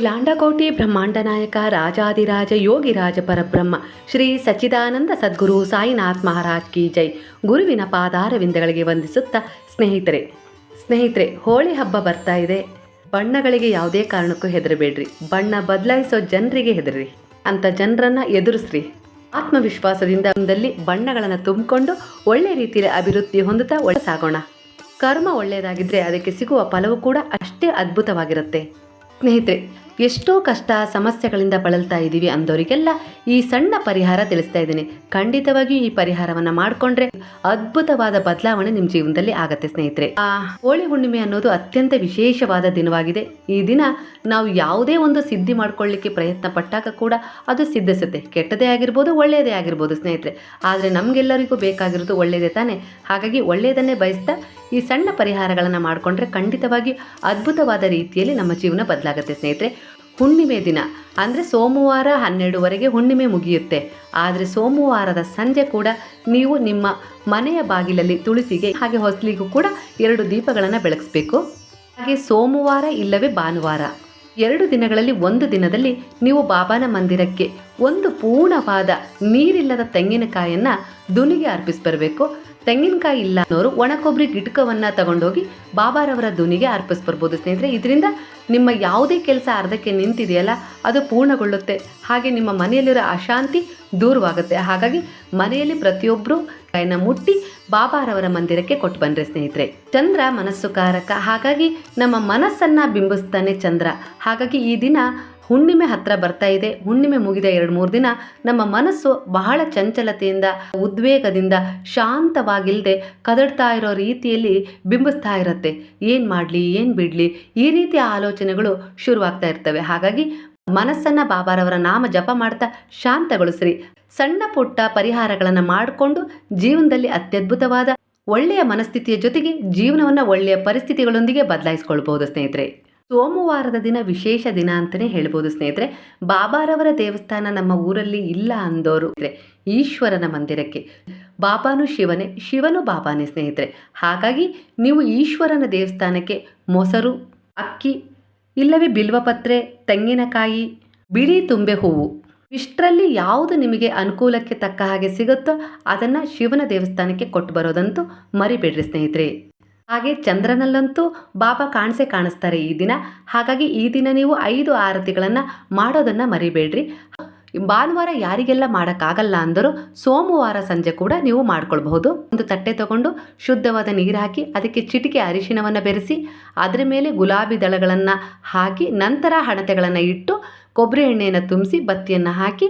ಅಖಿಲಾಂಡಕೋಟಿ ಬ್ರಹ್ಮಾಂಡ ನಾಯಕ ರಾಜಾದಿರಾಜ ಯೋಗಿರಾಜ ಪರಬ್ರಹ್ಮ, ಶ್ರೀ ಸಚ್ಚಿದಾನಂದ ಸದ್ಗುರು ಸಾಯಿನಾಥ್ ಮಹಾರಾಜ್ ಕಿ ಜೈ. ಗುರುವಿನ ಪಾದಾರವಿಂದಗಳಿಗೆ ವಂದಿಸುತ್ತಾ ಸ್ನೇಹಿತರೆ ಸ್ನೇಹಿತರೆ, ಹೋಳಿ ಹಬ್ಬ ಬರ್ತಾ ಇದೆ. ಬಣ್ಣಗಳಿಗೆ ಯಾವುದೇ ಕಾರಣಕ್ಕೂ ಹೆದರಬೇಡ್ರಿ. ಬಣ್ಣ ಬದಲಾಯಿಸೋ ಜನರಿಗೆ ಹೆದರಿ ಅಂತ ಜನರನ್ನ ಎದುರಿಸ್ರಿ. ಆತ್ಮವಿಶ್ವಾಸದಿಂದಲ್ಲಿ ಬಣ್ಣಗಳನ್ನು ತುಂಬಿಕೊಂಡು ಒಳ್ಳೆ ರೀತಿಯಲ್ಲಿ ಅಭಿವೃದ್ಧಿ ಹೊಂದುತ್ತಾ ಒಳ್ಳೆ ಸಾಗೋಣ. ಕರ್ಮ ಒಳ್ಳೆಯದಾಗಿದ್ದರೆ ಅದಕ್ಕೆ ಸಿಗುವ ಫಲವು ಕೂಡ ಅಷ್ಟೇ ಅದ್ಭುತವಾಗಿರುತ್ತೆ. ಸ್ನೇಹಿತರೆ ಎಷ್ಟೋ ಕಷ್ಟ ಸಮಸ್ಯೆಗಳಿಂದ ಬಳಲ್ತಾ ಇದ್ದೀವಿ ಅಂದವರಿಗೆಲ್ಲ ಈ ಸಣ್ಣ ಪರಿಹಾರ ತಿಳಿಸ್ತಾ ಇದ್ದೀನಿ. ಖಂಡಿತವಾಗಿಯೂ ಈ ಪರಿಹಾರವನ್ನು ಮಾಡಿಕೊಂಡ್ರೆ ಅದ್ಭುತವಾದ ಬದಲಾವಣೆ ನಿಮ್ಮ ಜೀವನದಲ್ಲಿ ಆಗತ್ತೆ ಸ್ನೇಹಿತರೆ. ಆ, ಹೋಳಿ ಹುಣ್ಣಿಮೆ ಅನ್ನೋದು ಅತ್ಯಂತ ವಿಶೇಷವಾದ ದಿನವಾಗಿದೆ. ಈ ದಿನ ನಾವು ಯಾವುದೇ ಒಂದು ಸಿದ್ಧಿ ಮಾಡ್ಕೊಳ್ಳಿಕ್ಕೆ ಪ್ರಯತ್ನ ಪಟ್ಟಾಗ ಕೂಡ ಅದು ಸಿದ್ಧಿಸುತ್ತೆ. ಕೆಟ್ಟದೇ ಆಗಿರ್ಬೋದು, ಒಳ್ಳೆಯದೇ ಆಗಿರ್ಬೋದು ಸ್ನೇಹಿತರೆ. ಆದರೆ ನಮಗೆಲ್ಲರಿಗೂ ಬೇಕಾಗಿರೋದು ಒಳ್ಳೆಯದೇ ತಾನೆ. ಹಾಗಾಗಿ ಒಳ್ಳೆಯದನ್ನೇ ಬಯಸ್ತಾ ಈ ಸಣ್ಣ ಪರಿಹಾರಗಳನ್ನು ಮಾಡಿಕೊಂಡ್ರೆ ಖಂಡಿತವಾಗಿ ಅದ್ಭುತವಾದ ರೀತಿಯಲ್ಲಿ ನಮ್ಮ ಜೀವನ ಬದಲಾಗುತ್ತೆ ಸ್ನೇಹಿತರೆ. ಹುಣ್ಣಿಮೆ ದಿನ, ಅಂದರೆ ಸೋಮವಾರ ಹನ್ನೆರಡುವರೆಗೆ ಹುಣ್ಣಿಮೆ ಮುಗಿಯುತ್ತೆ. ಆದರೆ ಸೋಮವಾರದ ಸಂಜೆ ಕೂಡ ನೀವು ನಿಮ್ಮ ಮನೆಯ ಬಾಗಿಲಲ್ಲಿ ತುಳಸಿಗೆ ಹಾಗೆ ಹೊಸಲಿಗೂ ಕೂಡ ಎರಡು ದೀಪಗಳನ್ನು ಬೆಳಗಿಸ್ಬೇಕು. ಹಾಗೆ ಸೋಮವಾರ ಇಲ್ಲವೇ ಭಾನುವಾರ. ಎರಡು ದಿನಗಳಲ್ಲಿ ಒಂದು ದಿನದಲ್ಲಿ ನೀವು ಬಾಬಾನ ಮಂದಿರಕ್ಕೆ ಒಂದು ಪೂರ್ಣವಾದ ನೀರಿಲ್ಲದ ತೆಂಗಿನಕಾಯನ್ನು ದುನಿಗೆ ಅರ್ಪಿಸಿ ಬರಬೇಕು ತೆಂಗಿನಕಾಯಿ ಇಲ್ಲ ಅನ್ನೋರು ಒಣಕೊಬ್ಬರಿ ಗಿಟಕವನ್ನು ತಗೊಂಡೋಗಿ ಬಾಬಾರವರ ಧ್ವನಿಗೆ ಅರ್ಪಿಸ್ಬರ್ಬೋದು ಸ್ನೇಹಿತರೆ. ಇದರಿಂದ ನಿಮ್ಮ ಯಾವುದೇ ಕೆಲಸ ಅರ್ಧಕ್ಕೆ ನಿಂತಿದೆಯಲ್ಲ, ಅದು ಪೂರ್ಣಗೊಳ್ಳುತ್ತೆ. ಹಾಗೆ ನಿಮ್ಮ ಮನೆಯಲ್ಲಿರೋ ಅಶಾಂತಿ ದೂರವಾಗುತ್ತೆ. ಹಾಗಾಗಿ ಮನೆಯಲ್ಲಿ ಪ್ರತಿಯೊಬ್ಬರು ಕೈನ ಮುಟ್ಟಿ ಬಾಬಾರವರ ಮಂದಿರಕ್ಕೆ ಕೊಟ್ಟು ಬಂದ್ರೆ ಸ್ನೇಹಿತರೆ. ಚಂದ್ರ ಮನಸ್ಸು ಕಾರಕ ಹಾಗಾಗಿ ನಮ್ಮ ಮನಸ್ಸನ್ನ ಬಿಂಬಿಸ್ತಾನೆ ಚಂದ್ರ. ಹಾಗಾಗಿ ಈ ದಿನ ಹುಣ್ಣಿಮೆ ಹತ್ರ ಬರ್ತಾ ಇದೆ. ಹುಣ್ಣಿಮೆ ಮುಗಿದ ಎರಡು ಮೂರು ದಿನ ನಮ್ಮ ಮನಸ್ಸು ಬಹಳ ಚಂಚಲತೆಯಿಂದ, ಉದ್ವೇಗದಿಂದ ಶಾಂತವಾಗಿಲ್ಲದೆ ಕದಡ್ತಾ ಇರೋ ರೀತಿಯಲ್ಲಿ ಬಿಂಬಿಸ್ತಾ ಇರುತ್ತೆ. ಏನು ಮಾಡಲಿ, ಏನು ಬಿಡಲಿ, ಈ ರೀತಿಯ ಆಲೋಚನೆಗಳು ಶುರುವಾಗ್ತಾ ಇರ್ತವೆ. ಹಾಗಾಗಿ ಮನಸ್ಸನ್ನು ಬಾಬಾರವರ ನಾಮ ಜಪ ಮಾಡ್ತಾ ಶಾಂತಗೊಳಿಸ್ರಿ. ಸಣ್ಣ ಪುಟ್ಟ ಪರಿಹಾರಗಳನ್ನು ಮಾಡಿಕೊಂಡು ಜೀವನದಲ್ಲಿ ಅತ್ಯದ್ಭುತವಾದ ಒಳ್ಳೆಯ ಮನಸ್ಥಿತಿಯ ಜೊತೆಗೆ ಜೀವನವನ್ನು ಒಳ್ಳೆಯ ಪರಿಸ್ಥಿತಿಗಳೊಂದಿಗೆ ಬದಲಾಯಿಸ್ಕೊಳ್ಬಹುದು ಸ್ನೇಹಿತರೆ. ಸೋಮವಾರದ ದಿನ ವಿಶೇಷ ದಿನ ಅಂತಲೇ ಹೇಳ್ಬೋದು ಸ್ನೇಹಿತರೆ. ಬಾಬಾರವರ ದೇವಸ್ಥಾನ ನಮ್ಮ ಊರಲ್ಲಿ ಇಲ್ಲ ಅಂದೋರು ಈಶ್ವರನ ಮಂದಿರಕ್ಕೆ. ಬಾಬಾನು ಶಿವನೇ, ಶಿವನು ಬಾಬಾನೇ ಸ್ನೇಹಿತರೆ. ಹಾಗಾಗಿ ನೀವು ಈಶ್ವರನ ದೇವಸ್ಥಾನಕ್ಕೆ ಮೊಸರು, ಅಕ್ಕಿ, ಇಲ್ಲವೇ ಬಿಲ್ವಪತ್ರೆ, ತೆಂಗಿನಕಾಯಿ, ಬಿಳಿ ತುಂಬೆ ಹೂವು, ಇಷ್ಟರಲ್ಲಿ ಯಾವುದು ನಿಮಗೆ ಅನುಕೂಲಕ್ಕೆ ತಕ್ಕ ಹಾಗೆ ಸಿಗುತ್ತೋ ಅದನ್ನು ಶಿವನ ದೇವಸ್ಥಾನಕ್ಕೆ ಕೊಟ್ಟು ಬರೋದಂತೂ ಮರಿಬೇಡ್ರಿ ಸ್ನೇಹಿತರೆ. ಹಾಗೆ ಚಂದ್ರನಲ್ಲಂತೂ ಬಾಬಾ ಕಾಣಿಸೇ ಕಾಣಿಸ್ತಾರೆ ಈ ದಿನ. ಹಾಗಾಗಿ ಈ ದಿನ ನೀವು ಐದು ಆರತಿಗಳನ್ನು ಮಾಡೋದನ್ನು ಮರಿಬೇಡ್ರಿ. ಭಾನುವಾರ ಯಾರಿಗೆಲ್ಲ ಮಾಡೋಕ್ಕಾಗಲ್ಲ ಅಂದರೂ ಸೋಮವಾರ ಸಂಜೆ ಕೂಡ ನೀವು ಮಾಡ್ಕೊಳ್ಬಹುದು. ಒಂದು ತಟ್ಟೆ ತಗೊಂಡು ಶುದ್ಧವಾದ ನೀರು ಹಾಕಿ ಅದಕ್ಕೆ ಚಿಟಿಕೆ ಅರಿಶಿಣವನ್ನು ಬೆರೆಸಿ, ಅದರ ಮೇಲೆ ಗುಲಾಬಿ ದಳಗಳನ್ನು ಹಾಕಿ ನಂತರ ಹಣತೆಗಳನ್ನು ಇಟ್ಟು ಕೊಬ್ಬರಿ ಎಣ್ಣೆಯನ್ನು ತುಂಬಿಸಿ ಬತ್ತಿಯನ್ನು ಹಾಕಿ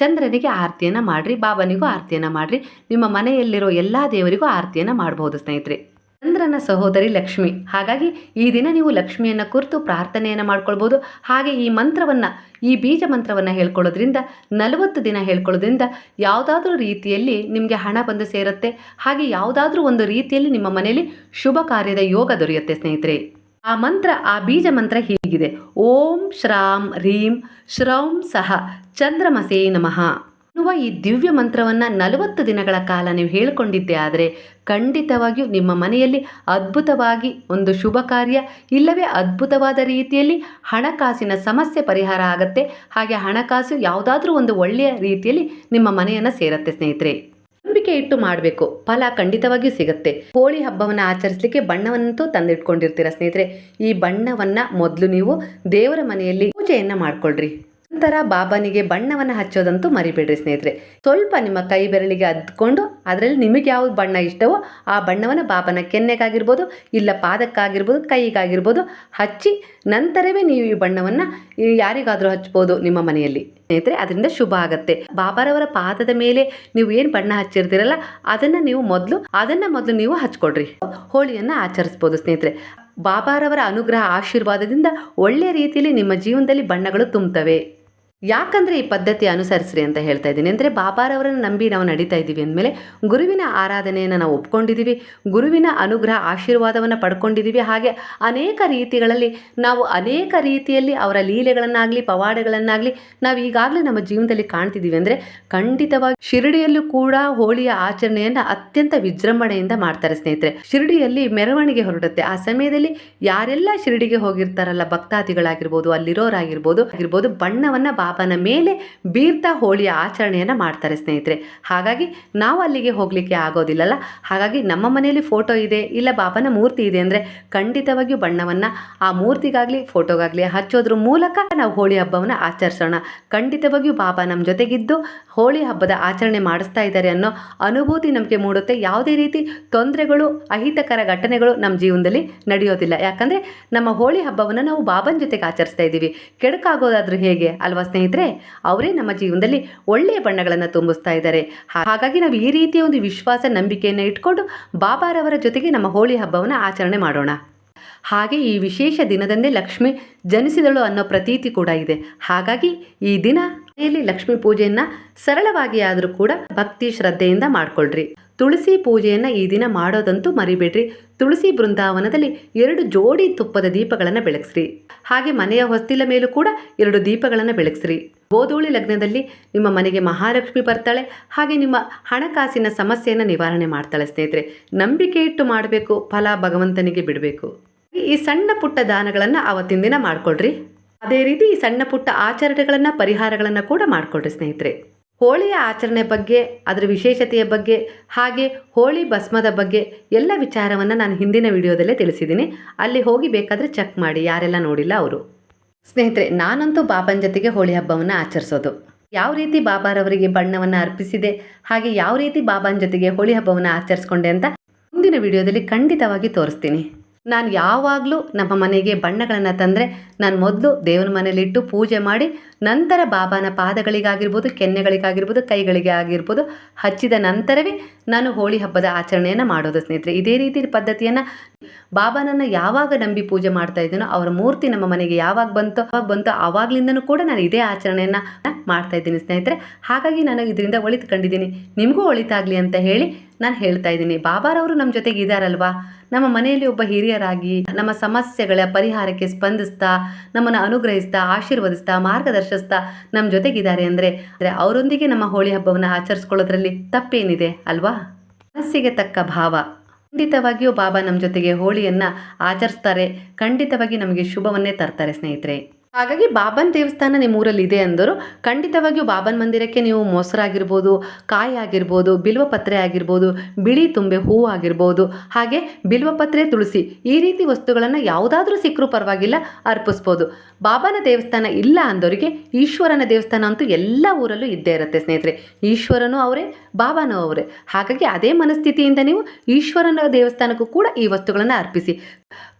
ಚಂದ್ರನಿಗೆ ಆರತಿಯನ್ನು ಮಾಡಿರಿ, ಬಾಬನಿಗೂ ಆರತಿಯನ್ನು ಮಾಡಿರಿ. ನಿಮ್ಮ ಮನೆಯಲ್ಲಿರೋ ಎಲ್ಲ ದೇವರಿಗೂ ಆರತಿಯನ್ನು ಮಾಡಬಹುದು ಸ್ನೇಹಿತರೆ. ಚಂದ್ರನ ಸಹೋದರಿ ಲಕ್ಷ್ಮಿ. ಹಾಗಾಗಿ ಈ ದಿನ ನೀವು ಲಕ್ಷ್ಮಿಯನ್ನು ಕುರಿತು ಪ್ರಾರ್ಥನೆಯನ್ನು ಮಾಡ್ಕೊಳ್ಬೋದು. ಹಾಗೆ ಈ ಮಂತ್ರವನ್ನು, ಈ ಬೀಜ ಮಂತ್ರವನ್ನು ಹೇಳ್ಕೊಳ್ಳೋದ್ರಿಂದ, ನಲವತ್ತು ದಿನ ಹೇಳ್ಕೊಳ್ಳೋದ್ರಿಂದ ಯಾವುದಾದ್ರೂ ರೀತಿಯಲ್ಲಿ ನಿಮಗೆ ಹಣ ಬಂದು ಸೇರುತ್ತೆ. ಹಾಗೆ ಯಾವುದಾದ್ರೂ ಒಂದು ರೀತಿಯಲ್ಲಿ ನಿಮ್ಮ ಮನೆಯಲ್ಲಿ ಶುಭ ಕಾರ್ಯದ ಯೋಗ ದೊರೆಯುತ್ತೆ ಸ್ನೇಹಿತರೆ. ಆ ಮಂತ್ರ, ಆ ಬೀಜ ಮಂತ್ರ ಹೀಗಿದೆ. ಓಂ ಶ್ರಾಂ ರೀಂ ಶ್ರೌಂ ಸಹ ಚಂದ್ರಮಸೇ ನಮಃ. ಅನ್ನುವ ಈ ದಿವ್ಯ ಮಂತ್ರವನ್ನು ನಲವತ್ತು ದಿನಗಳ ಕಾಲ ನೀವು ಹೇಳಿಕೊಂಡಿದ್ದೆ ಆದರೆ ಖಂಡಿತವಾಗಿಯೂ ನಿಮ್ಮ ಮನೆಯಲ್ಲಿ ಅದ್ಭುತವಾಗಿ ಒಂದು ಶುಭ ಕಾರ್ಯ ಇಲ್ಲವೇ ಅದ್ಭುತವಾದ ರೀತಿಯಲ್ಲಿ ಹಣಕಾಸಿನ ಸಮಸ್ಯೆ ಪರಿಹಾರ ಆಗತ್ತೆ. ಹಾಗೆ ಹಣಕಾಸು ಯಾವುದಾದ್ರೂ ಒಂದು ಒಳ್ಳೆಯ ರೀತಿಯಲ್ಲಿ ನಿಮ್ಮ ಮನೆಯನ್ನು ಸೇರತ್ತೆ ಸ್ನೇಹಿತರೆ. ನಂಬಿಕೆ ಇಟ್ಟು ಮಾಡಬೇಕು. ಫಲ ಖಂಡಿತವಾಗಿಯೂ ಸಿಗುತ್ತೆ. ಹೋಳಿ ಹಬ್ಬವನ್ನು ಆಚರಿಸಲಿಕ್ಕೆ ಬಣ್ಣವನ್ನಂತೂ ತಂದಿಟ್ಕೊಂಡಿರ್ತೀರ ಸ್ನೇಹಿತರೆ. ಈ ಬಣ್ಣವನ್ನು ಮೊದಲು ನೀವು ದೇವರ ಮನೆಯಲ್ಲಿ ಪೂಜೆಯನ್ನು ಮಾಡ್ಕೊಳ್ರಿ. ನಂತರ ಬಾಬನಿಗೆ ಬಣ್ಣವನ್ನು ಹಚ್ಚೋದಂತೂ ಮರಿಬೇಡ್ರಿ ಸ್ನೇಹಿತರೆ. ಸ್ವಲ್ಪ ನಿಮ್ಮ ಕೈ ಬೆರಳಿಗೆ ಅದ್ಕೊಂಡು ಅದರಲ್ಲಿ ನಿಮಗೆ ಯಾವ್ದು ಬಣ್ಣ ಇಷ್ಟವೋ ಆ ಬಣ್ಣವನ್ನು ಬಾಬನ ಕೆನ್ನೆಗಾಗಿರ್ಬೋದು, ಇಲ್ಲ ಪಾದಕ್ಕಾಗಿರ್ಬೋದು, ಕೈಗಾಗಿರ್ಬೋದು ಹಚ್ಚಿ ನಂತರವೇ ನೀವು ಈ ಬಣ್ಣವನ್ನು ಯಾರಿಗಾದರೂ ಹಚ್ಬೋದು ನಿಮ್ಮ ಮನೆಯಲ್ಲಿ. ಸ್ನೇಹಿತರೆ, ಅದರಿಂದ ಶುಭ ಆಗುತ್ತೆ. ಬಾಬಾರವರ ಪಾದದ ಮೇಲೆ ನೀವು ಏನು ಬಣ್ಣ ಹಚ್ಚಿರ್ತೀರಲ್ಲ, ಅದನ್ನು ನೀವು ಮೊದಲು, ಅದನ್ನು ಮೊದಲು ನೀವು ಹಚ್ಕೊಡ್ರಿ. ಹೋಳಿಯನ್ನು ಆಚರಿಸ್ಬೋದು ಸ್ನೇಹಿತರೆ. ಬಾಬಾರವರ ಅನುಗ್ರಹ ಆಶೀರ್ವಾದದಿಂದ ಒಳ್ಳೆಯ ರೀತಿಯಲ್ಲಿ ನಿಮ್ಮ ಜೀವನದಲ್ಲಿ ಬಣ್ಣಗಳು ತುಂಬುತ್ತವೆ. ಯಾಕಂದರೆ ಈ ಪದ್ಧತಿ ಅನುಸರಿಸ್ರಿ ಅಂತ ಹೇಳ್ತಾ ಇದ್ದೀನಿ. ಅಂದರೆ ಬಾಬಾರವರನ್ನು ನಂಬಿ ನಾವು ನಡೀತಾ ಇದ್ದೀವಿ ಅಂದಮೇಲೆ ಗುರುವಿನ ಆರಾಧನೆಯನ್ನು ನಾವು ಒಪ್ಕೊಂಡಿದ್ದೀವಿ. ಗುರುವಿನ ಅನುಗ್ರಹ ಆಶೀರ್ವಾದವನ್ನು ಪಡ್ಕೊಂಡಿದ್ದೀವಿ. ಹಾಗೆ ಅನೇಕ ರೀತಿಗಳಲ್ಲಿ ನಾವು ಅನೇಕ ರೀತಿಯಲ್ಲಿ ಅವರ ಲೀಲೆಗಳನ್ನಾಗಲಿ, ಪವಾಡಗಳನ್ನಾಗಲಿ ನಾವು ಈಗಾಗಲೇ ನಮ್ಮ ಜೀವನದಲ್ಲಿ ಕಾಣ್ತಿದ್ದೀವಿ. ಅಂದರೆ ಖಂಡಿತವಾಗಿ ಶಿರಡಿಯಲ್ಲೂ ಕೂಡ ಹೋಳಿಯ ಆಚರಣೆಯನ್ನು ಅತ್ಯಂತ ವಿಜೃಂಭಣೆಯಿಂದ ಮಾಡ್ತಾರೆ ಸ್ನೇಹಿತರೆ. ಶಿರಡಿಯಲ್ಲಿ ಮೆರವಣಿಗೆ ಹೊರಡುತ್ತೆ. ಆ ಸಮಯದಲ್ಲಿ ಯಾರೆಲ್ಲ ಶಿರಡಿಗೆ ಹೋಗಿರ್ತಾರಲ್ಲ, ಭಕ್ತಾದಿಗಳಾಗಿರ್ಬೋದು, ಅಲ್ಲಿರೋರಾಗಿರ್ಬೋದು, ಆಗಿರ್ಬೋದು, ಬಣ್ಣವನ್ನು ಬಾಬನ ಮೇಲೆ ಬೀರ್ತಾ ಹೋಳಿಯ ಆಚರಣೆಯನ್ನು ಮಾಡ್ತಾರೆ ಸ್ನೇಹಿತರೆ. ಹಾಗಾಗಿ ನಾವು ಅಲ್ಲಿಗೆ ಹೋಗಲಿಕ್ಕೆ ಆಗೋದಿಲ್ಲಲ್ಲ? ಹಾಗಾಗಿ ನಮ್ಮ ಮನೆಯಲ್ಲಿ ಫೋಟೋ ಇದೆ, ಇಲ್ಲ ಬಾಬನ ಮೂರ್ತಿ ಇದೆ ಅಂದರೆ ಖಂಡಿತವಾಗಿಯೂ ಬಣ್ಣವನ್ನು ಆ ಮೂರ್ತಿಗಾಗಲಿ, ಫೋಟೋಗಾಗಲಿ ಹಚ್ಚೋದ್ರ ಮೂಲಕ ನಾವು ಹೋಳಿ ಹಬ್ಬವನ್ನು ಆಚರಿಸೋಣ. ಖಂಡಿತವಾಗಿಯೂ ಬಾಬಾ ನಮ್ಮ ಜೊತೆಗಿದ್ದು ಹೋಳಿ ಹಬ್ಬದ ಆಚರಣೆ ಮಾಡಿಸ್ತಾ ಇದ್ದಾರೆ ಅನ್ನೋ ಅನುಭೂತಿ ನಮಗೆ ಮೂಡುತ್ತೆ. ಯಾವುದೇ ರೀತಿ ತೊಂದರೆಗಳು, ಅಹಿತಕರ ಘಟನೆಗಳು ನಮ್ಮ ಜೀವನದಲ್ಲಿ ನಡೆಯೋದಿಲ್ಲ. ಯಾಕಂದರೆ ನಮ್ಮ ಹೋಳಿ ಹಬ್ಬವನ್ನು ನಾವು ಬಾಬನ ಜೊತೆಗೆ ಆಚರಿಸ್ತಾ ಇದ್ದೀವಿ. ಕೆಡಕಾಗೋದಾದ್ರೂ ಹೇಗೆ ಅಲ್ವಾ ಸ್ನೇಹಿತರೆ? ಅವರೇ ನಮ್ಮ ಜೀವನದಲ್ಲಿ ಒಳ್ಳೆಯ ಬಣ್ಣಗಳನ್ನು ತುಂಬಿಸ್ತಾ ಇದ್ದಾರೆ. ಹಾಗಾಗಿ ನಾವು ಈ ರೀತಿಯ ಒಂದು ವಿಶ್ವಾಸ, ನಂಬಿಕೆಯನ್ನು ಇಟ್ಕೊಂಡು ಬಾಬಾರವರ ಜೊತೆಗೆ ನಮ್ಮ ಹೋಳಿ ಹಬ್ಬವನ್ನು ಆಚರಣೆ ಮಾಡೋಣ. ಹಾಗೆ ಈ ವಿಶೇಷ ದಿನದಂದೇ ಲಕ್ಷ್ಮಿ ಜನಿಸಿದಳು ಅನ್ನೋ ಪ್ರತೀತಿ ಕೂಡ ಇದೆ. ಹಾಗಾಗಿ ಈ ದಿನ ಮನೆಯಲ್ಲಿ ಲಕ್ಷ್ಮಿ ಪೂಜೆಯನ್ನು ಸರಳವಾಗಿ ಆದರೂ ಕೂಡ ಭಕ್ತಿ ಶ್ರದ್ಧೆಯಿಂದ ಮಾಡ್ಕೊಳ್ರಿ. ತುಳಸಿ ಪೂಜೆಯನ್ನು ಈ ದಿನ ಮಾಡೋದಂತೂ ಮರಿಬೇಡ್ರಿ. ತುಳಸಿ ಬೃಂದಾವನದಲ್ಲಿ ಎರಡು ಜೋಡಿ ತುಪ್ಪದ ದೀಪಗಳನ್ನು ಬೆಳಗಿಸ್ರಿ. ಹಾಗೆ ಮನೆಯ ಹೊಸ್ತಿಲ ಮೇಲೂ ಕೂಡ ಎರಡು ದೀಪಗಳನ್ನು ಬೆಳಗಿಸ್ರಿ. ಗೋಧೂಳಿ ಲಗ್ನದಲ್ಲಿ ನಿಮ್ಮ ಮನೆಗೆ ಮಹಾಲಕ್ಷ್ಮಿ ಬರ್ತಾಳೆ. ಹಾಗೆ ನಿಮ್ಮ ಹಣಕಾಸಿನ ಸಮಸ್ಯೆಯನ್ನು ನಿವಾರಣೆ ಮಾಡ್ತಾಳೆ ಸ್ನೇಹಿತರೆ. ನಂಬಿಕೆ ಇಟ್ಟು ಮಾಡಬೇಕು, ಫಲ ಭಗವಂತನಿಗೆ ಬಿಡಬೇಕು. ಈ ಸಣ್ಣ ಪುಟ್ಟ ದಾನಗಳನ್ನು ಆವತ್ತಿನ ದಿನ ಮಾಡ್ಕೊಳ್ರಿ. ಅದೇ ರೀತಿ ಈ ಸಣ್ಣ ಪುಟ್ಟ ಆಚರಣೆಗಳನ್ನು, ಪರಿಹಾರಗಳನ್ನು ಕೂಡ ಮಾಡಿಕೊಡ್ರಿ ಸ್ನೇಹಿತರೆ. ಹೋಳಿಯ ಆಚರಣೆ ಬಗ್ಗೆ, ಅದರ ವಿಶೇಷತೆಯ ಬಗ್ಗೆ, ಹಾಗೆ ಹೋಳಿ ಭಸ್ಮದ ಬಗ್ಗೆ ಎಲ್ಲ ವಿಚಾರವನ್ನು ನಾನು ಹಿಂದಿನ ವಿಡಿಯೋದಲ್ಲೇ ತಿಳಿಸಿದ್ದೀನಿ. ಅಲ್ಲಿ ಹೋಗಿ ಬೇಕಾದರೆ ಚೆಕ್ ಮಾಡಿ, ಯಾರೆಲ್ಲ ನೋಡಿಲ್ಲ ಅವರು. ಸ್ನೇಹಿತರೆ, ನಾನಂತೂ ಬಾಬನ ಜೊತೆಗೆ ಹೋಳಿ ಹಬ್ಬವನ್ನು ಆಚರಿಸೋದು. ಯಾವ ರೀತಿ ಬಾಬಾರವರಿಗೆ ಬಣ್ಣವನ್ನು ಅರ್ಪಿಸಿದೆ, ಹಾಗೆ ಯಾವ ರೀತಿ ಬಾಬಾನ ಜೊತೆಗೆ ಹೋಳಿ ಹಬ್ಬವನ್ನು ಆಚರಿಸ್ಕೊಂಡೆ ಅಂತ ಮುಂದಿನ ವಿಡಿಯೋದಲ್ಲಿ ಖಂಡಿತವಾಗಿ ತೋರಿಸ್ತೀನಿ. ನಾನು ಯಾವಾಗಲೂ ನಮ್ಮ ಮನೆಗೆ ಬಣ್ಣಗಳನ್ನು ತಂದರೆ ನಾನು ಮೊದಲು ದೇವರ ಮನೆಯಲ್ಲಿಟ್ಟು ಪೂಜೆ ಮಾಡಿ ನಂತರ ಬಾಬಾನ ಪಾದಗಳಿಗಾಗಿರ್ಬೋದು, ಕೆನ್ನೆಗಳಿಗಾಗಿರ್ಬೋದು, ಕೈಗಳಿಗೆ ಆಗಿರ್ಬೋದು ಹಚ್ಚಿದ ನಂತರವೇ ನಾನು ಹೋಳಿ ಹಬ್ಬದ ಆಚರಣೆಯನ್ನು ಮಾಡೋದು ಸ್ನೇಹಿತರೆ. ಇದೇ ರೀತಿ ಪದ್ಧತಿಯನ್ನು ಬಾಬಾನನ್ನು ಯಾವಾಗ ನಂಬಿ ಪೂಜೆ ಮಾಡ್ತಾ ಇದ್ದೀನೋ, ಅವರ ಮೂರ್ತಿ ನಮ್ಮ ಮನೆಗೆ ಯಾವಾಗ ಬಂತೋ ಅವಾಗ ಬಂತೋ ಆವಾಗಲಿಂದನೂ ಕೂಡ ನಾನು ಇದೇ ಆಚರಣೆಯನ್ನು ಮಾಡ್ತಾ ಇದ್ದೀನಿ ಸ್ನೇಹಿತರೆ. ಹಾಗಾಗಿ ನಾನು ಇದರಿಂದ ಒಳಿತುಕೊಂಡಿದ್ದೀನಿ. ನಿಮಗೂ ಒಳಿತಾಗಲಿ ಅಂತ ಹೇಳಿ ನಾನು ಹೇಳ್ತಾ ಇದ್ದೀನಿ. ಬಾಬಾರವರು ನಮ್ಮ ಜೊತೆಗೆ ಇದ್ದಾರಲ್ವಾ ನಮ್ಮ ಮನೆಯಲ್ಲಿ ಒಬ್ಬ ಹಿರಿಯರಾಗಿ ನಮ್ಮ ಸಮಸ್ಯೆಗಳ ಪರಿಹಾರಕ್ಕೆ ಸ್ಪಂದಿಸ್ತಾ, ನಮ್ಮನ್ನು ಅನುಗ್ರಹಿಸ್ತಾ, ಆಶೀರ್ವದಿಸ್ತಾ, ಮಾರ್ಗದರ್ಶಿಸ್ತಾ ನಮ್ಮ ಜೊತೆಗಿದ್ದಾರೆ ಅಂದರೆ ಅಂದರೆ ಅವರೊಂದಿಗೆ ನಮ್ಮ ಹೋಳಿ ಹಬ್ಬವನ್ನು ಆಚರಿಸ್ಕೊಳ್ಳೋದ್ರಲ್ಲಿ ತಪ್ಪೇನಿದೆ ಅಲ್ವಾ? ಮನಸ್ಸಿಗೆ ತಕ್ಕ ಭಾವ. ಖಂಡಿತವಾಗಿಯೂ ಬಾಬಾ ನಮ್ಮ ಜೊತೆಗೆ ಹೋಳಿಯನ್ನು ಆಚರಿಸ್ತಾರೆ. ಖಂಡಿತವಾಗಿ ನಮಗೆ ಶುಭವನ್ನೇ ತರ್ತಾರೆ ಸ್ನೇಹಿತರೆ. ಹಾಗಾಗಿ ಬಾಬನ್ ದೇವಸ್ಥಾನ ನಿಮ್ಮ ಊರಲ್ಲಿ ಇದೆ ಅಂದರು. ಖಂಡಿತವಾಗಿಯೂ ಬಾಬನ್ ಮಂದಿರಕ್ಕೆ ನೀವು ಮೊಸರಾಗಿರ್ಬೋದು, ಕಾಯಿ ಆಗಿರ್ಬೋದು ಬಿಲ್ವಪತ್ರೆ ಆಗಿರ್ಬೋದು, ಬಿಳಿ ತುಂಬೆ ಹೂವು ಆಗಿರ್ಬೋದು, ಹಾಗೆ ಬಿಲ್ವಪತ್ರೆ ತುಳಸಿ ಈ ರೀತಿ ವಸ್ತುಗಳನ್ನು ಯಾವುದಾದ್ರೂ ಸಿಕ್ಕರೂ ಪರವಾಗಿಲ್ಲ ಅರ್ಪಿಸ್ಬೋದು. ಬಾಬನ ದೇವಸ್ಥಾನ ಇಲ್ಲ ಅಂದವರಿಗೆ ಈಶ್ವರನ ದೇವಸ್ಥಾನ ಅಂತೂ ಎಲ್ಲ ಊರಲ್ಲೂ ಇದ್ದೇ ಇರುತ್ತೆ ಸ್ನೇಹಿತರೆ. ಈಶ್ವರನೂ ಅವರೇ, ಬಾಬಾನೂ ಅವರೇ. ಹಾಗಾಗಿ ಅದೇ ಮನಸ್ಥಿತಿಯಿಂದ ನೀವು ಈಶ್ವರನ ದೇವಸ್ಥಾನಕ್ಕೂ ಕೂಡ ಈ ವಸ್ತುಗಳನ್ನು ಅರ್ಪಿಸಿ.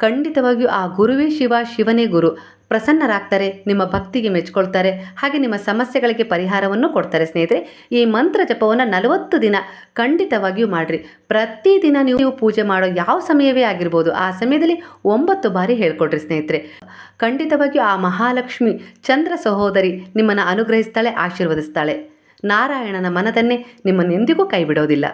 ಖಂಡಿತವಾಗಿಯೂ ಆ ಗುರುವೇ ಶಿವ, ಶಿವನೇ ಗುರು. ಪ್ರಸನ್ನರಾಗ್ತಾರೆ, ನಿಮ್ಮ ಭಕ್ತಿಗೆ ಮೆಚ್ಕೊಳ್ತಾರೆ, ಹಾಗೆ ನಿಮ್ಮ ಸಮಸ್ಯೆಗಳಿಗೆ ಪರಿಹಾರವನ್ನು ಕೊಡ್ತಾರೆ ಸ್ನೇಹಿತರೆ. ಈ ಮಂತ್ರ ಜಪವನ್ನು ನಲವತ್ತು ದಿನ ಖಂಡಿತವಾಗಿಯೂ ಮಾಡಿರಿ. ಪ್ರತಿದಿನ ನೀವು ಪೂಜೆ ಮಾಡೋ ಯಾವ ಸಮಯವೇ ಆಗಿರ್ಬೋದು, ಆ ಸಮಯದಲ್ಲಿ ಒಂಬತ್ತು ಬಾರಿ ಹೇಳ್ಕೊಡ್ರಿ ಸ್ನೇಹಿತರೆ. ಖಂಡಿತವಾಗಿಯೂ ಆ ಮಹಾಲಕ್ಷ್ಮಿ ಚಂದ್ರ ಸಹೋದರಿ ನಿಮ್ಮನ್ನು ಅನುಗ್ರಹಿಸ್ತಾಳೆ, ಆಶೀರ್ವದಿಸ್ತಾಳೆ. ನಾರಾಯಣನ ಮನದನ್ನೇ ನಿಮ್ಮನ್ನೆಂದಿಗೂ ಕೈ ಬಿಡೋದಿಲ್ಲ.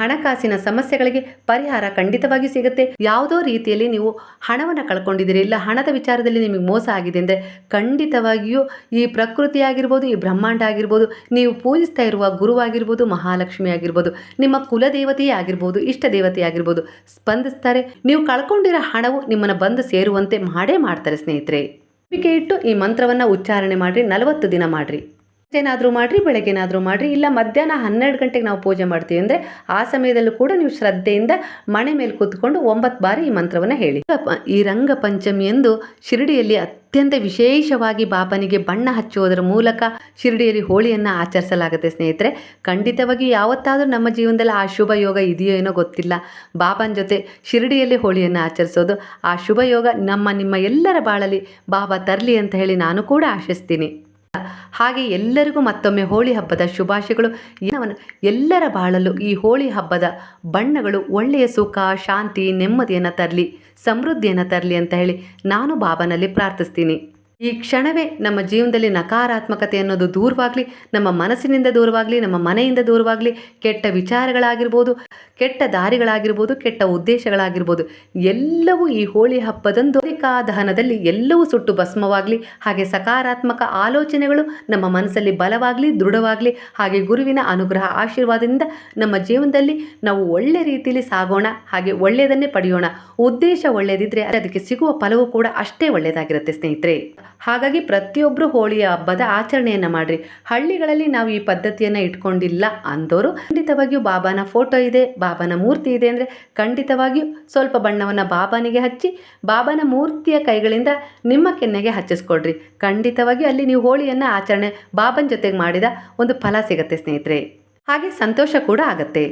ಹಣಕಾಸಿನ ಸಮಸ್ಯೆಗಳಿಗೆ ಪರಿಹಾರ ಖಂಡಿತವಾಗಿ ಸಿಗುತ್ತೆ. ಯಾವುದೋ ರೀತಿಯಲ್ಲಿ ನೀವು ಹಣವನ್ನು ಕಳ್ಕೊಂಡಿದ್ದೀರಿ, ಇಲ್ಲ ಹಣದ ವಿಚಾರದಲ್ಲಿ ನಿಮಗೆ ಮೋಸ ಆಗಿದೆ ಅಂದರೆ ಖಂಡಿತವಾಗಿಯೂ ಈ ಪ್ರಕೃತಿ ಆಗಿರ್ಬೋದು, ಈ ಬ್ರಹ್ಮಾಂಡ ಆಗಿರ್ಬೋದು, ನೀವು ಪೂಜಿಸ್ತಾ ಇರುವ ಗುರುವಾಗಿರ್ಬೋದು ಮಹಾಲಕ್ಷ್ಮಿ ಆಗಿರ್ಬೋದು, ನಿಮ್ಮ ಕುಲದೇವತೆಯೇ ಆಗಿರ್ಬೋದು, ಇಷ್ಟ ದೇವತೆ ಆಗಿರ್ಬೋದು, ಸ್ಪಂದಿಸ್ತಾರೆ. ನೀವು ಕಳ್ಕೊಂಡಿರೋ ಹಣವು ನಿಮ್ಮನ್ನು ಬಂದು ಸೇರುವಂತೆ ಮಾಡೇ ಮಾಡ್ತಾರೆ ಸ್ನೇಹಿತರೆ. ನಂಬಿಕೆ ಇಟ್ಟು ಈ ಮಂತ್ರವನ್ನು ಉಚ್ಚಾರಣೆ ಮಾಡಿರಿ, ನಲವತ್ತು ದಿನ ಮಾಡಿರಿ. ಏನಾದರೂ ಮಾಡಿರಿ, ಬೆಳಗ್ಗೆನಾದರೂ ಮಾಡಿರಿ. ಇಲ್ಲ, ಮಧ್ಯಾಹ್ನ ಹನ್ನೆರಡು ಗಂಟೆಗೆ ನಾವು ಪೂಜೆ ಮಾಡ್ತೀವಿ ಅಂದರೆ ಆ ಸಮಯದಲ್ಲೂ ಕೂಡ ನೀವು ಶ್ರದ್ಧೆಯಿಂದ ಮಣೆ ಮೇಲೆ ಕೂತ್ಕೊಂಡು ಒಂಬತ್ತು ಬಾರಿ ಈ ಮಂತ್ರವನ್ನು ಹೇಳಿ. ಈ ರಂಗ ಪಂಚಮಿ ಎಂದು ಶಿರಡಿಯಲ್ಲಿ ಅತ್ಯಂತ ವಿಶೇಷವಾಗಿ ಬಾಬನಿಗೆ ಬಣ್ಣ ಹಚ್ಚುವುದರ ಮೂಲಕ ಶಿರಡಿಯಲ್ಲಿ ಹೋಳಿಯನ್ನು ಆಚರಿಸಲಾಗುತ್ತೆ ಸ್ನೇಹಿತರೆ. ಖಂಡಿತವಾಗಿ ಯಾವತ್ತಾದರೂ ನಮ್ಮ ಜೀವನದಲ್ಲಿ ಆ ಶುಭ ಯೋಗ ಇದೆಯೋ ಏನೋ ಗೊತ್ತಿಲ್ಲ. ಬಾಬನ ಜೊತೆ ಶಿರಡಿಯಲ್ಲಿ ಹೋಳಿಯನ್ನು ಆಚರಿಸೋದು ಆ ಶುಭ ಯೋಗ ನಮ್ಮ, ನಿಮ್ಮ ಎಲ್ಲರ ಬಾಳಲ್ಲಿ ಬಾಬಾ ತರಲಿ ಅಂತ ಹೇಳಿ ನಾನು ಕೂಡ ಆಶಿಸ್ತೀನಿ. ಹಾಗೆ ಎಲ್ಲರಿಗೂ ಮತ್ತೊಮ್ಮೆ ಹೋಳಿ ಹಬ್ಬದ ಶುಭಾಶಯಗಳು. ಎಲ್ಲರ ಬಾಳಲು ಈ ಹೋಳಿ ಹಬ್ಬದ ಬಣ್ಣಗಳು ಒಳ್ಳೆಯ ಸುಖ, ಶಾಂತಿ, ನೆಮ್ಮದಿಯನ್ನು ತರಲಿ, ಸಮೃದ್ಧಿಯನ್ನು ತರಲಿ ಅಂತ ಹೇಳಿ ನಾನು ಬಾಬನಲ್ಲಿ ಪ್ರಾರ್ಥಿಸ್ತೀನಿ. ಈ ಕ್ಷಣವೇ ನಮ್ಮ ಜೀವನದಲ್ಲಿ ನಕಾರಾತ್ಮಕತೆ ಅನ್ನೋದು ದೂರವಾಗಲಿ, ನಮ್ಮ ಮನಸ್ಸಿನಿಂದ ದೂರವಾಗಲಿ, ನಮ್ಮ ಮನೆಯಿಂದ ದೂರವಾಗಲಿ, ಕೆಟ್ಟ ವಿಚಾರಗಳಾಗಿರ್ಬೋದು, ಕೆಟ್ಟ ದಾರಿಗಳಾಗಿರ್ಬೋದು, ಕೆಟ್ಟ ಉದ್ದೇಶಗಳಾಗಿರ್ಬೋದು, ಎಲ್ಲವೂ ಈ ಹೋಳಿ ಹಬ್ಬದಂದು ಹೋಲಿಕಾ ದಹನದಲ್ಲಿ ಎಲ್ಲವೂ ಸುಟ್ಟು ಭಸ್ಮವಾಗಲಿ, ಹಾಗೆ ಸಕಾರಾತ್ಮಕ ಆಲೋಚನೆಗಳು ನಮ್ಮ ಮನಸ್ಸಲ್ಲಿ ಬಲವಾಗಲಿ, ದೃಢವಾಗಲಿ, ಹಾಗೆ ಗುರುವಿನ ಅನುಗ್ರಹ ಆಶೀರ್ವಾದದಿಂದ ನಮ್ಮ ಜೀವನದಲ್ಲಿ ನಾವು ಒಳ್ಳೆ ರೀತಿಯಲ್ಲಿ ಸಾಗೋಣ, ಹಾಗೆ ಒಳ್ಳೆಯದನ್ನೇ ಪಡೆಯೋಣ. ಉದ್ದೇಶ ಒಳ್ಳೆಯದಿದ್ದರೆ ಅದಕ್ಕೆ ಸಿಗುವ ಫಲವೂ ಕೂಡ ಅಷ್ಟೇ ಒಳ್ಳೆಯದಾಗಿರುತ್ತೆ ಸ್ನೇಹಿತರೆ. ಹಾಗಾಗಿ ಪ್ರತಿಯೊಬ್ಬರು ಹೋಳಿಯ ಹಬ್ಬದ ಆಚರಣೆಯನ್ನು ಮಾಡಿರಿ. ಹಳ್ಳಿಗಳಲ್ಲಿ ನಾವು ಈ ಪದ್ಧತಿಯನ್ನು ಇಟ್ಕೊಂಡಿಲ್ಲ ಅಂದವರು ಖಂಡಿತವಾಗಿಯೂ ಬಾಬಾನ ಫೋಟೋ ಇದೆ, ಬಾಬಾನ ಮೂರ್ತಿ ಇದೆ ಅಂದರೆ ಖಂಡಿತವಾಗಿಯೂ ಸ್ವಲ್ಪ ಬಣ್ಣವನ್ನು ಬಾಬಾನಿಗೆ ಹಚ್ಚಿ, ಬಾಬಾನ ಮೂರ್ತಿಯ ಕೈಗಳಿಂದ ನಿಮ್ಮ ಕೆನ್ನೆಗೆ ಹಚ್ಚಿಸ್ಕೊಡ್ರಿ. ಖಂಡಿತವಾಗಿಯೂ ಅಲ್ಲಿ ನೀವು ಹೋಳಿಯನ್ನು ಆಚರಣೆ ಬಾಬನ ಜೊತೆಗೆ ಮಾಡಿದ ಒಂದು ಫಲ ಸಿಗುತ್ತೆ ಸ್ನೇಹಿತರೆ. ಹಾಗೆ ಸಂತೋಷ ಕೂಡ ಆಗತ್ತೆ.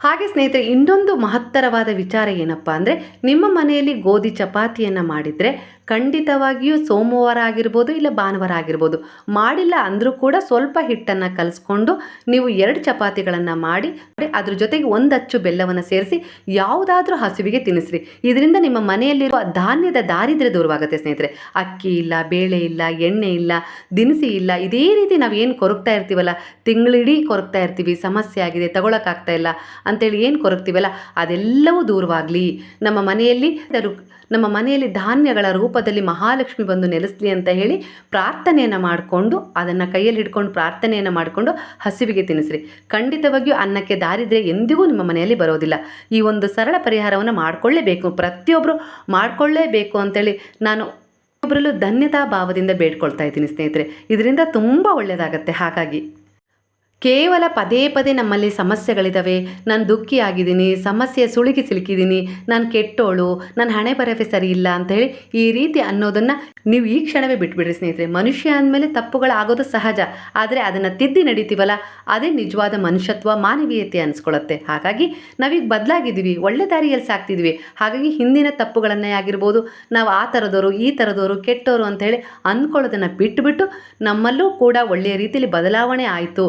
ಹಾಗೆ ಸ್ನೇಹಿತರೆ, ಇನ್ನೊಂದು ಮಹತ್ತರವಾದ ವಿಚಾರ ಏನಪ್ಪ ಅಂದರೆ ನಿಮ್ಮ ಮನೆಯಲ್ಲಿ ಗೋಧಿ ಚಪಾತಿಯನ್ನು ಮಾಡಿದರೆ ಖಂಡಿತವಾಗಿಯೂ ಸೋಮವಾರ ಆಗಿರ್ಬೋದು ಇಲ್ಲ ಭಾನುವಾರ ಆಗಿರ್ಬೋದು ಮಾಡಿಲ್ಲ ಅಂದರೂ ಕೂಡ ಸ್ವಲ್ಪ ಹಿಟ್ಟನ್ನು ಕಲಿಸ್ಕೊಂಡು ನೀವು ಎರಡು ಚಪಾತಿಗಳನ್ನು ಮಾಡಿ ಅದ್ರ ಜೊತೆಗೆ ಒಂದು ಅಚ್ಚು ಬೆಲ್ಲವನ್ನು ಸೇರಿಸಿ ಯಾವುದಾದ್ರೂ ಹಸುವಿಗೆ ತಿನ್ನಿಸ್ರಿ. ಇದರಿಂದ ನಿಮ್ಮ ಮನೆಯಲ್ಲಿರುವ ಧಾನ್ಯದ ದಾರಿದ್ರ್ಯ ದೂರವಾಗುತ್ತೆ ಸ್ನೇಹಿತರೆ. ಅಕ್ಕಿ ಇಲ್ಲ, ಬೇಳೆ ಇಲ್ಲ, ಎಣ್ಣೆ ಇಲ್ಲ, ದಿನಸಿ ಇಲ್ಲ, ಇದೇ ರೀತಿ ನಾವು ಏನು ಕೊರಗ್ತಾ ಇರ್ತೀವಲ್ಲ, ತಿಂಗಳಿಡೀ ಕೊರಗ್ತಾ ಇರ್ತೀವಿ, ಸಮಸ್ಯೆ ಆಗಿದೆ ತಗೊಳಕ್ಕಾಗ್ತಾ ಇಲ್ಲ ಅಂತೇಳಿ ಏನು ಕೊರಗ್ತೀವಲ್ಲ, ಅದೆಲ್ಲವೂ ದೂರವಾಗಲಿ. ನಮ್ಮ ಮನೆಯಲ್ಲಿ ನಮ್ಮ ಮನೆಯಲ್ಲಿ ಧಾನ್ಯಗಳ ರೂಪದಲ್ಲಿ ಮಹಾಲಕ್ಷ್ಮಿ ಬಂದು ನೆಲೆಸಲಿ ಅಂತ ಹೇಳಿ ಪ್ರಾರ್ಥನೆಯನ್ನು ಮಾಡಿಕೊಂಡು, ಅದನ್ನು ಕೈಯಲ್ಲಿ ಹಿಡ್ಕೊಂಡು ಪ್ರಾರ್ಥನೆಯನ್ನು ಮಾಡಿಕೊಂಡು ಹಸಿವಿಗೆ ತಿನ್ನಿಸ್ರಿ. ಖಂಡಿತವಾಗಿಯೂ ಅನ್ನಕ್ಕೆ ದಾರಿದ್ರೆ ಎಂದಿಗೂ ನಿಮ್ಮ ಮನೆಯಲ್ಲಿ ಬರೋದಿಲ್ಲ. ಈ ಒಂದು ಸರಳ ಪರಿಹಾರವನ್ನು ಮಾಡಿಕೊಳ್ಳೇಬೇಕು. ಪ್ರತಿಯೊಬ್ಬರು ಮಾಡಿಕೊಳ್ಳೇಬೇಕು ಅಂತೇಳಿ ನಾನು ಒಬ್ಬರಲ್ಲೂ ಧನ್ಯತಾ ಭಾವದಿಂದ ಬೇಡ್ಕೊಳ್ತಾ ಇದ್ದೀನಿ ಸ್ನೇಹಿತರೆ. ಇದರಿಂದ ತುಂಬ ಒಳ್ಳೆಯದಾಗತ್ತೆ ಹಾಗಾಗಿ ಕೇವಲ ಪದೇ ಪದೇ ನಮ್ಮಲ್ಲಿ ಸಮಸ್ಯೆಗಳಿದ್ದಾವೆ ನಾನು ದುಃಖಿಯಾಗಿದ್ದೀನಿ ಸಮಸ್ಯೆ ಸುಳಿಗೆ ಸಿಲುಕಿದ್ದೀನಿ, ನಾನು ಕೆಟ್ಟೋಳು ನನ್ನ ಹಣೆ ಬರವೇ ಸರಿ ಇಲ್ಲ ಅಂತ ಹೇಳಿ ಈ ರೀತಿ ಅನ್ನೋದನ್ನು ನೀವು ಈ ಕ್ಷಣವೇ ಬಿಟ್ಬಿಡ್ರಿ ಸ್ನೇಹಿತರೆ. ಮನುಷ್ಯ ಅಂದಮೇಲೆ ತಪ್ಪುಗಳಾಗೋದು ಸಹಜ. ಆದರೆ ಅದನ್ನು ತಿದ್ದಿ ನಡೀತೀವಲ್ಲ, ಅದೇ ನಿಜವಾದ ಮನುಷ್ಯತ್ವ, ಮಾನವೀಯತೆ ಅನಿಸ್ಕೊಳ್ಳುತ್ತೆ. ಹಾಗಾಗಿ ನಾವೀಗ ಬದಲಾಗಿದ್ದೀವಿ, ಒಳ್ಳೆ ದಾರಿಯಲ್ಲಿ ಸಾಕ್ತಿದ್ವಿ ಹಾಗಾಗಿ ಹಿಂದಿನ ತಪ್ಪುಗಳನ್ನೇ ಆಗಿರ್ಬೋದು, ನಾವು ಆ ಥರದವರು ಈ ಥರದವರು ಕೆಟ್ಟವರು ಅಂತೇಳಿ ಅಂದ್ಕೊಳ್ಳೋದನ್ನು ಬಿಟ್ಟುಬಿಟ್ಟು ನಮ್ಮಲ್ಲೂ ಕೂಡ ಒಳ್ಳೆಯ ರೀತಿಯಲ್ಲಿ ಬದಲಾವಣೆ ಆಯಿತು.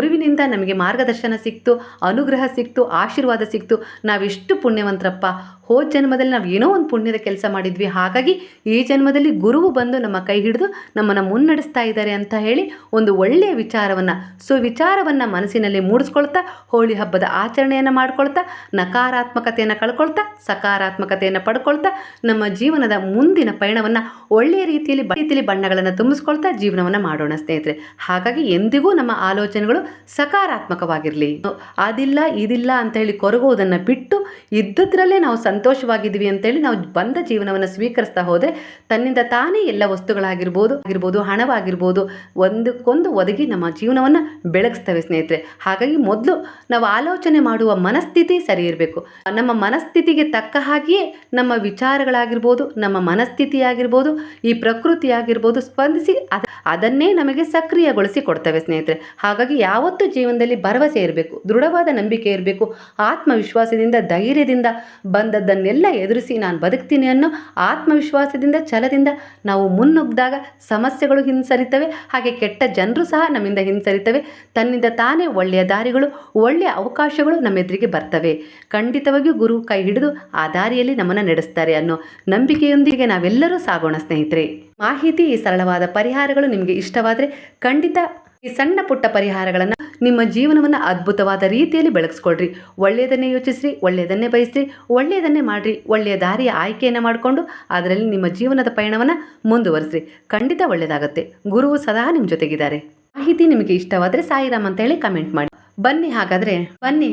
ಗುರುವಿನಿಂದ ನಮಗೆ ಮಾರ್ಗದರ್ಶನ ಸಿಕ್ತು ಅನುಗ್ರಹ ಸಿಕ್ತು ಆಶೀರ್ವಾದ ಸಿಕ್ತು. ನಾವೆಷ್ಟು ಪುಣ್ಯವಂತರಪ್ಪ. ಹೋದ ಜನ್ಮದಲ್ಲಿ ನಾವು ಏನೋ ಒಂದು ಪುಣ್ಯದ ಕೆಲಸ ಮಾಡಿದ್ವಿ. ಹಾಗಾಗಿ ಈ ಜನ್ಮದಲ್ಲಿ ಗುರುವು ಬಂದು ನಮ್ಮ ಕೈ ಹಿಡಿದು ನಮ್ಮನ್ನು ಮುನ್ನಡೆಸ್ತಾ ಇದ್ದಾರೆ ಅಂತ ಹೇಳಿ ಒಂದು ಒಳ್ಳೆಯ ವಿಚಾರವನ್ನು, ಸುವಿಚಾರವನ್ನು ಮನಸ್ಸಿನಲ್ಲಿ ಮೂಡಿಸ್ಕೊಳ್ತಾ, ಹೋಳಿ ಹಬ್ಬದ ಆಚರಣೆಯನ್ನು ಮಾಡ್ಕೊಳ್ತಾ, ನಕಾರಾತ್ಮಕತೆಯನ್ನು ಕಳ್ಕೊಳ್ತಾ, ಸಕಾರಾತ್ಮಕತೆಯನ್ನು ಪಡ್ಕೊಳ್ತಾ, ನಮ್ಮ ಜೀವನದ ಮುಂದಿನ ಪಯಣವನ್ನು ಒಳ್ಳೆಯ ರೀತಿಯಲ್ಲಿ ರೀತಿಯಲ್ಲಿ ಬಣ್ಣಗಳನ್ನು ತುಂಬಿಸ್ಕೊಳ್ತಾ ಜೀವನವನ್ನು ಮಾಡೋಣ ಸ್ನೇಹಿತರೆ. ಹಾಗಾಗಿ ಎಂದಿಗೂ ನಮ್ಮ ಆಲೋಚನೆಗಳು ಸಕಾರಾತ್ಮಕವಾಗಿರಲಿ. ಅದಿಲ್ಲ, ಇದಿಲ್ಲ ಅಂತ ಹೇಳಿ ಕೊರಗುವುದನ್ನು ಬಿಟ್ಟು ಇದ್ದದ್ರಲ್ಲೇ ನಾವು ಸಂತೋಷವಾಗಿದ್ವಿ ಅಂತೇಳಿ ನಾವು ಬಂದ ಜೀವನವನ್ನು ಸ್ವೀಕರಿಸ್ತಾ ಹೋದರೆ ತನ್ನಿಂದ ತಾನೇ ಎಲ್ಲ ವಸ್ತುಗಳಾಗಿರ್ಬೋದು, ಆಗಿರ್ಬೋದು, ಹಣವಾಗಿರ್ಬೋದು, ಒಂದಕ್ಕೊಂದು ಒದಗಿ ನಮ್ಮ ಜೀವನವನ್ನು ಬೆಳಗಿಸ್ತವೆ ಸ್ನೇಹಿತರೆ. ಹಾಗಾಗಿ ಮೊದಲು ನಾವು ಆಲೋಚನೆ ಮಾಡುವ ಮನಸ್ಥಿತಿ ಸರಿ ಇರಬೇಕು. ನಮ್ಮ ಮನಸ್ಥಿತಿಗೆ ತಕ್ಕ ಹಾಗೆಯೇ ನಮ್ಮ ವಿಚಾರಗಳಾಗಿರ್ಬೋದು, ನಮ್ಮ ಮನಸ್ಥಿತಿ ಆಗಿರ್ಬೋದು ಈ ಪ್ರಕೃತಿ ಆಗಿರ್ಬೋದು ಸ್ಪಂದಿಸಿ ಅದ, ಅದನ್ನೇ ನಮಗೆ ಸಕ್ರಿಯಗೊಳಿಸಿ ಕೊಡ್ತವೆ ಸ್ನೇಹಿತರೆ. ಹಾಗಾಗಿ ಯಾವತ್ತೂ ಜೀವನದಲ್ಲಿ ಭರವಸೆ ಇರಬೇಕು, ದೃಢವಾದ ನಂಬಿಕೆ ಇರಬೇಕು, ಆತ್ಮವಿಶ್ವಾಸದಿಂದ, ಧೈರ್ಯದಿಂದ ಬಂದದ್ದನ್ನೆಲ್ಲ ಎದುರಿಸಿ ನಾನು ಬದುಕ್ತೀನಿ ಅನ್ನೋ ಆತ್ಮವಿಶ್ವಾಸದಿಂದ, ಛಲದಿಂದ ನಾವು ಮುನ್ನುಗ್ಗಿದಾಗ ಸಮಸ್ಯೆಗಳು ಹಿಂಸರಿತವೆ, ಹಾಗೆ ಕೆಟ್ಟ ಜನರು ಸಹ ನಮ್ಮಿಂದ ಹಿಂಸರಿತವೆ. ತನ್ನಿಂದ ತಾನೇ ಒಳ್ಳೆಯ ದಾರಿಗಳು, ಒಳ್ಳೆಯ ಅವಕಾಶಗಳು ನಮ್ಮೆದುರಿಗೆ ಬರ್ತವೆ. ಖಂಡಿತವಾಗಿಯೂ ಗುರು ಕೈ ಹಿಡಿದು ಆ ದಾರಿಯಲ್ಲಿ ನಮ್ಮನ್ನು ನಡೆಸ್ತಾರೆ ಅನ್ನೋ ನಂಬಿಕೆಯೊಂದಿಗೆ ನಾವೆಲ್ಲರೂ ಸಾಗೋಣ ಸ್ನೇಹಿತರೆ. ಮಾಹಿತಿ ಈ ಸರಳವಾದ ಪರಿಹಾರಗಳು ನಿಮಗೆ ಇಷ್ಟವಾದರೆ ಖಂಡಿತ ಈ ಸಣ್ಣ ಪುಟ್ಟ ಪರಿಹಾರಗಳನ್ನು ನಿಮ್ಮ ಜೀವನವನ್ನು ಅದ್ಭುತವಾದ ರೀತಿಯಲ್ಲಿ ಬೆಳಗಿಸ್ಕೊಳ್ರಿ. ಒಳ್ಳೆಯದನ್ನೇ ಯೋಚಿಸ್ರಿ ಒಳ್ಳೆಯದನ್ನೇ ಬಯಸ್ರಿ ಒಳ್ಳೆಯದನ್ನೇ ಮಾಡಿರಿ, ಒಳ್ಳೆಯ ದಾರಿಯ ಆಯ್ಕೆಯನ್ನು ಮಾಡಿಕೊಂಡು ಅದರಲ್ಲಿ ನಿಮ್ಮ ಜೀವನದ ಪಯಣವನ್ನು ಮುಂದುವರಿಸ್ರಿ. ಖಂಡಿತ ಒಳ್ಳೆಯದಾಗುತ್ತೆ ಗುರುವು ಸದಾ ನಿಮ್ಮ ಜೊತೆಗಿದ್ದಾರೆ. ಮಾಹಿತಿ ನಿಮಗೆ ಇಷ್ಟವಾದರೆ ಸಾಯಿರಾಮ್ ಅಂತ ಹೇಳಿ ಕಮೆಂಟ್ ಮಾಡಿ. ಬನ್ನಿ ಹಾಗಾದರೆ. ಬನ್ನಿ.